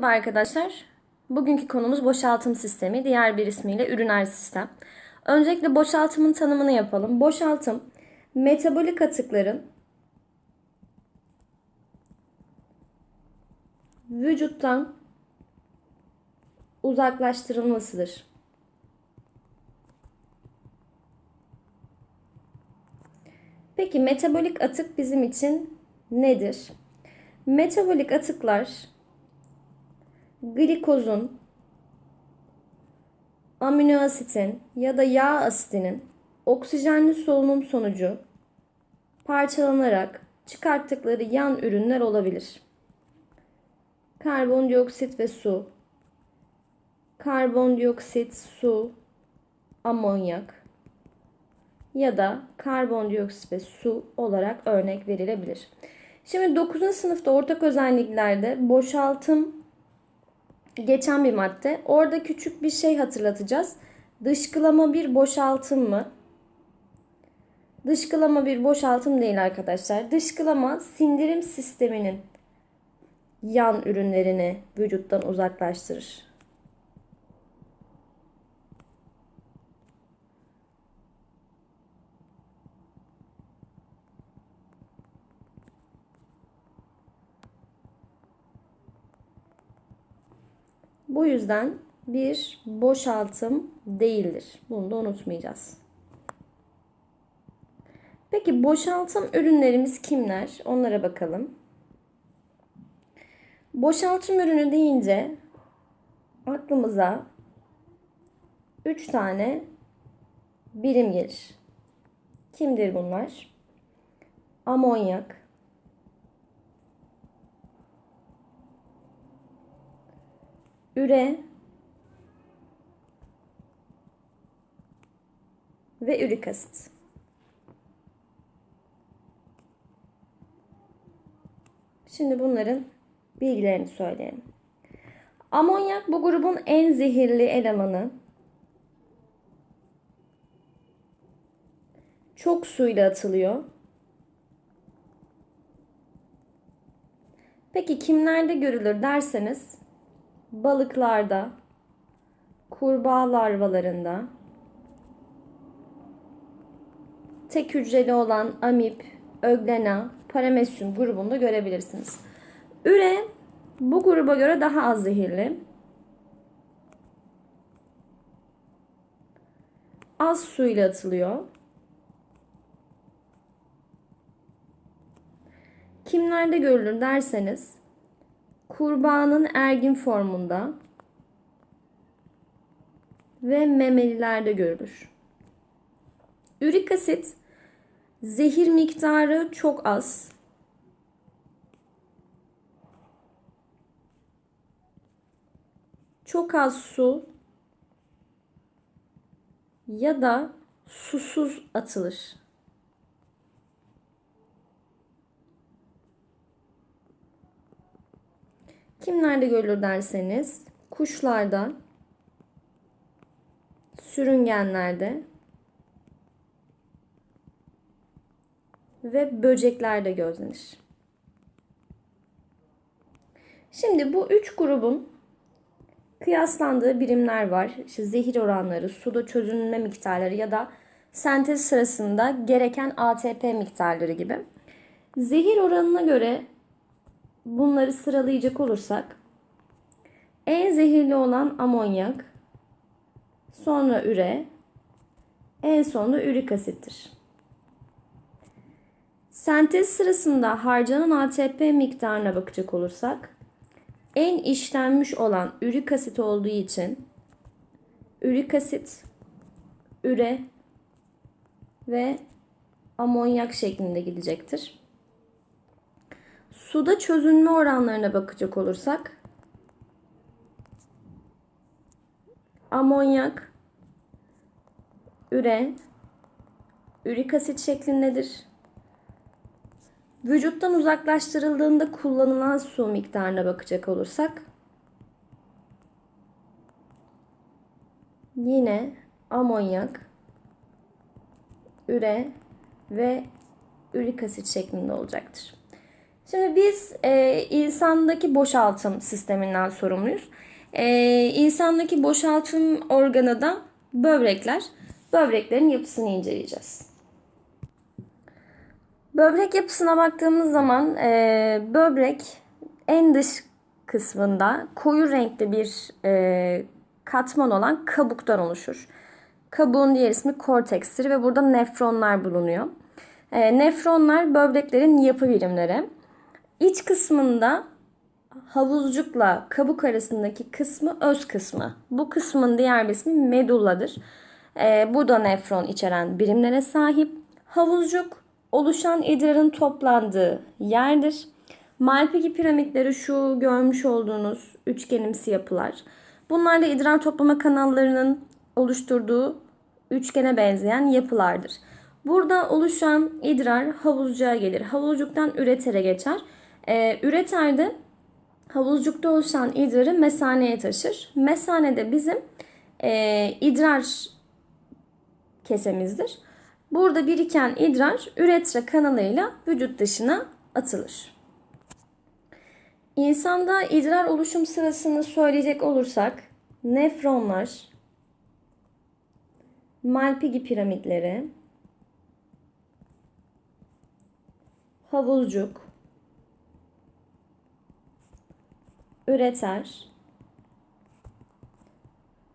Merhaba arkadaşlar. Bugünkü konumuz boşaltım sistemi, diğer bir ismiyle üriner sistem. Öncelikle boşaltımın tanımını yapalım. Boşaltım, metabolik atıkların vücuttan uzaklaştırılmasıdır. Peki metabolik atık bizim için nedir? Metabolik atıklar glikozun, amino asitin ya da yağ asitinin oksijenli solunum sonucu parçalanarak çıkarttıkları yan ürünler olabilir. Karbondioksit ve su, karbondioksit, su, amonyak ya da karbondioksit ve su olarak örnek verilebilir. Şimdi 9. sınıfta ortak özelliklerde boşaltım geçen bir madde. Orada küçük bir şey hatırlatacağız. Dışkılama bir boşaltım mı? Dışkılama bir boşaltım değil arkadaşlar. Dışkılama sindirim sisteminin yan ürünlerini vücuttan uzaklaştırır. Bu yüzden bir boşaltım değildir. Bunu da unutmayacağız. Peki boşaltım ürünlerimiz kimler? Onlara bakalım. Boşaltım ürünü deyince aklımıza 3 tane birim gelir. Kimdir bunlar? Amonyak, üre ve ürik asit. Şimdi bunların bilgilerini söyleyelim. Amonyak bu grubun en zehirli elemanı. Çok suyla atılıyor. Peki kimlerde görülür derseniz balıklarda, kurbağa larvalarında, tek hücreli olan amip, öglena, paramesyum grubunda görebilirsiniz. Üre bu gruba göre daha az zehirli. Az suyla atılıyor. Kimlerde görülür derseniz kurbağanın ergin formunda ve memelilerde görülür. Ürik asit zehir miktarı çok az. Çok az su ya da susuz atılır. Kimlerde görülür derseniz kuşlarda, sürüngenlerde ve böceklerde gözlenir. Şimdi bu üç grubun kıyaslandığı birimler var. İşte zehir oranları, suda çözünme miktarları ya da sentez sırasında gereken ATP miktarları gibi. Zehir oranına göre bunları sıralayacak olursak en zehirli olan amonyak, sonra üre, en sonunda ürik asittir. Sentez sırasında harcanan ATP miktarına bakacak olursak en işlenmiş olan ürik asit olduğu için ürik asit, üre ve amonyak şeklinde gidecektir. Suda çözünme oranlarına bakacak olursak amonyak, üre, ürik asit şeklindedir. Vücuttan uzaklaştırıldığında kullanılan su miktarına bakacak olursak yine amonyak, üre ve ürik asit şeklinde olacaktır. Şimdi biz e, insandaki boşaltım sisteminden sorumluyuz. E, insandaki boşaltım organı da böbrekler. Böbreklerin yapısını inceleyeceğiz. Böbrek yapısına baktığımız zaman e, böbrek en dış kısmında koyu renkli bir e, katman olan kabuktan oluşur. Kabuğun diğer ismi kortekstir ve burada nefronlar bulunuyor. E, nefronlar böbreklerin yapı birimleri. İç kısmında havuzcukla kabuk arasındaki kısmı öz kısmı. Bu kısmın diğer bir ismi medulladır. E, bu da nefron içeren birimlere sahip. Havuzcuk oluşan idrarın toplandığı yerdir. Malpighi piramitleri şu görmüş olduğunuz üçgenimsi yapılar. Bunlar da idrar toplama kanallarının oluşturduğu üçgene benzeyen yapılardır. Burada oluşan idrar havuzcuğa gelir. Havuzcuktan üretere geçer. Ee, üreter havuzcukta oluşan idrarı mesaneye taşır. Mesane de bizim e, idrar kesemizdir. Burada biriken idrar üretre kanalıyla vücut dışına atılır. İnsanda idrar oluşum sırasını söyleyecek olursak nefronlar, Malpighi piramitleri, havuzcuk, üreter,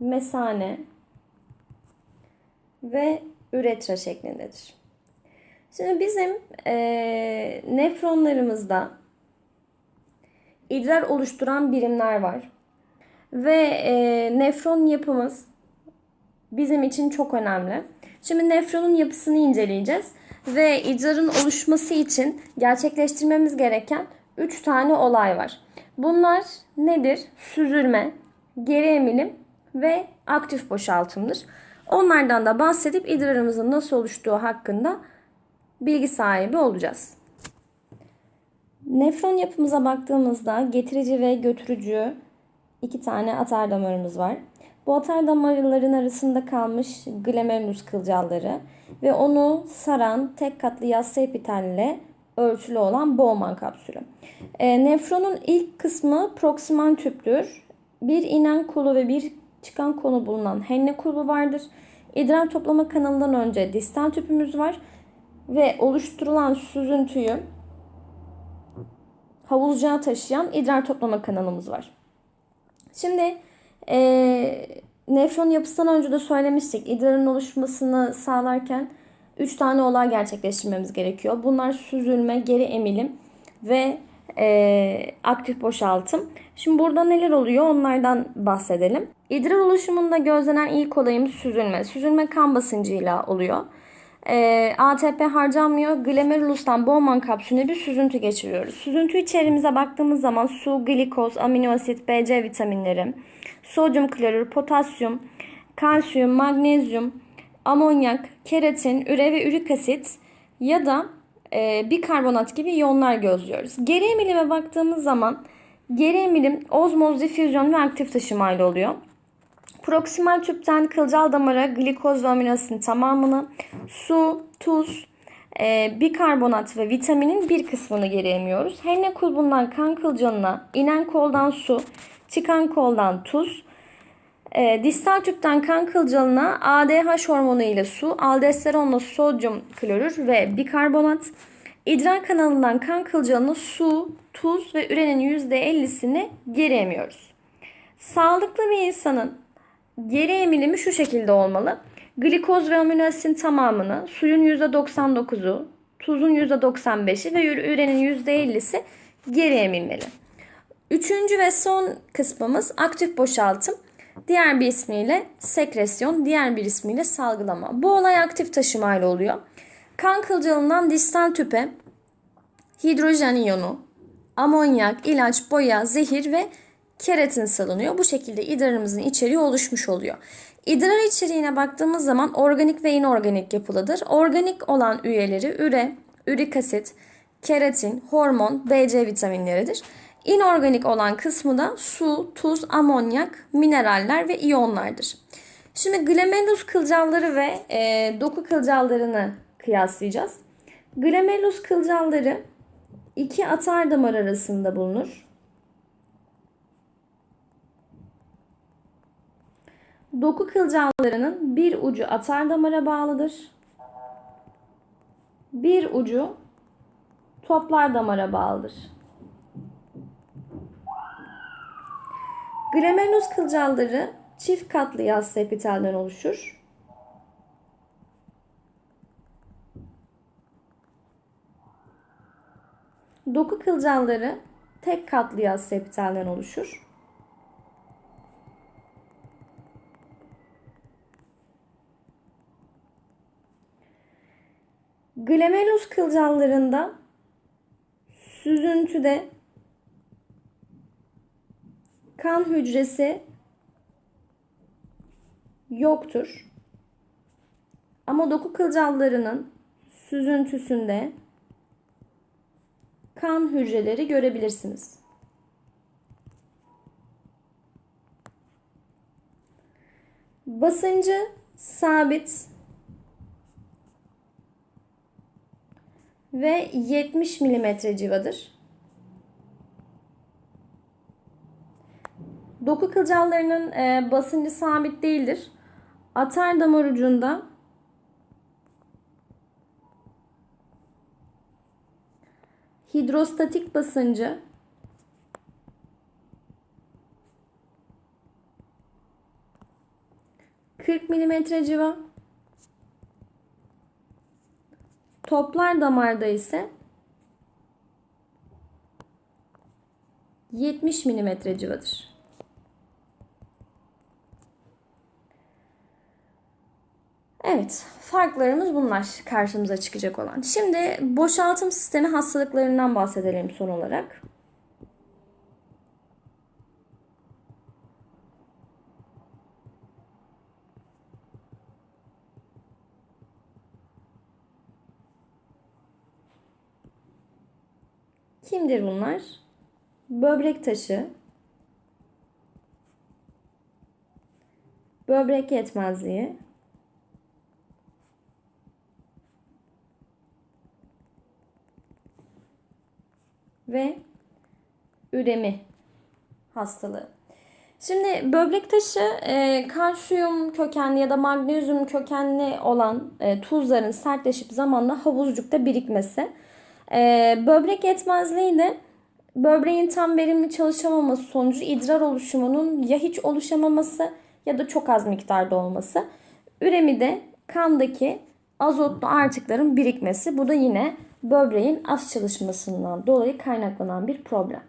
mesane ve üretra şeklindedir. Şimdi bizim e, nefronlarımızda idrar oluşturan birimler var. Ve e, nefron yapımız bizim için çok önemli. Şimdi nefronun yapısını inceleyeceğiz. Ve idrarın oluşması için gerçekleştirmemiz gereken 3 tane olay var. Bunlar nedir? Süzülme, geri emilim ve aktif boşaltımdır. Onlardan da bahsedip idrarımızın nasıl oluştuğu hakkında bilgi sahibi olacağız. Nefron yapımıza baktığımızda getirici ve götürücü iki tane atar damarımız var. Bu atar damarların arasında kalmış glomerulus kılcalları ve onu saran tek katlı yassı epitalle örtülü olan Bowman kapsülü. E, nefronun ilk kısmı proksimal tüptür. Bir inen kolu ve bir çıkan konu bulunan henne kulbu vardır. İdrar toplama kanalından önce distal tüpümüz var ve oluşturulan süzüntüyü havuzcuğa taşıyan idrar toplama kanalımız var. Şimdi e, nefron yapısından önce de söylemiştik. İdrarın oluşmasını sağlarken 3 tane olay gerçekleştirmemiz gerekiyor. Bunlar süzülme, geri emilim ve e, aktif boşaltım. Şimdi burada neler oluyor onlardan bahsedelim. İdrar oluşumunda gözlenen ilk olayımız süzülme. Süzülme kan basıncıyla oluyor. E, ATP harcanmıyor. Glomerulus'tan Bowman kapsülüne bir süzüntü geçiriyoruz. Süzüntü içeriğimize baktığımız zaman su, glikoz, amino asit, BC vitaminleri, sodyum klorür, potasyum, kalsiyum, magnezyum, amonyak, keratin, üre ve ürik asit ya da e, bikarbonat gibi iyonlar gözlüyoruz. Geri emilime baktığımız zaman geri emilim ozmoz, difüzyon ve aktif taşımayla oluyor. Proksimal tüpten kılcal damara glikoz ve amino asitin tamamını, su, tuz, e, bikarbonat ve vitaminin bir kısmını geri emiyoruz. Henne kulbundan kan kılcalına inen koldan su, çıkan koldan tuz, e, distal tüpten kan kılcalına ADH hormonu ile su, aldosteronla sodyum klorür ve bikarbonat, idrar kanalından kan kılcalına su, tuz ve ürenin %50'sini geri emiyoruz. Sağlıklı bir insanın geri emilimi şu şekilde olmalı. Glikoz ve amino asitin tamamını, suyun %99'u, tuzun %95'i ve ürenin %50'si geri emilmeli. Üçüncü ve son kısmımız aktif boşaltım. Diğer bir ismiyle sekresyon, diğer bir ismiyle salgılama. Bu olay aktif taşımayla oluyor. Kan kılcalından distal tüpe hidrojen iyonu, amonyak, ilaç, boya, zehir ve keratin salınıyor. Bu şekilde idrarımızın içeriği oluşmuş oluyor. İdrar içeriğine baktığımız zaman organik ve inorganik yapılıdır. Organik olan üyeleri üre, ürik asit, keratin, hormon, BC vitaminleridir. İnorganik olan kısmı da su, tuz, amonyak, mineraller ve iyonlardır. Şimdi glomerulus kılcalları ve e, doku kılcallarını kıyaslayacağız. Glomerulus kılcalları iki atar damar arasında bulunur. Doku kılcallarının bir ucu atar damara bağlıdır. Bir ucu toplar damara bağlıdır. Glomerulus kılcalları çift katlı yassı epitelden oluşur. Doku kılcalları tek katlı yassı epitelden oluşur. Glomerulus kılcallarında süzüntüde kan hücresi yoktur. Ama doku kılcallarının süzüntüsünde kan hücreleri görebilirsiniz. Basıncı sabit ve 70 mm civadır. Doku kılcallarının e, basıncı sabit değildir. Atar damar ucunda hidrostatik basıncı ...40 milimetre civa. Toplar damarda ise 70 milimetre civadır. Evet, farklarımız bunlar karşımıza çıkacak olan. Şimdi boşaltım sistemi hastalıklarından bahsedelim son olarak. Kimdir bunlar? Böbrek taşı, böbrek yetmezliği, ve üremi hastalığı. Şimdi böbrek taşı e, kalsiyum kökenli ya da magnezyum kökenli olan e, tuzların sertleşip zamanla havuzcukta birikmesi. E, böbrek yetmezliği de böbreğin tam verimli çalışamaması sonucu idrar oluşumunun ya hiç oluşamaması ya da çok az miktarda olması. Üremi de kandaki azotlu artıkların birikmesi. Bu da yine böbreğin az çalışmasından dolayı kaynaklanan bir problem.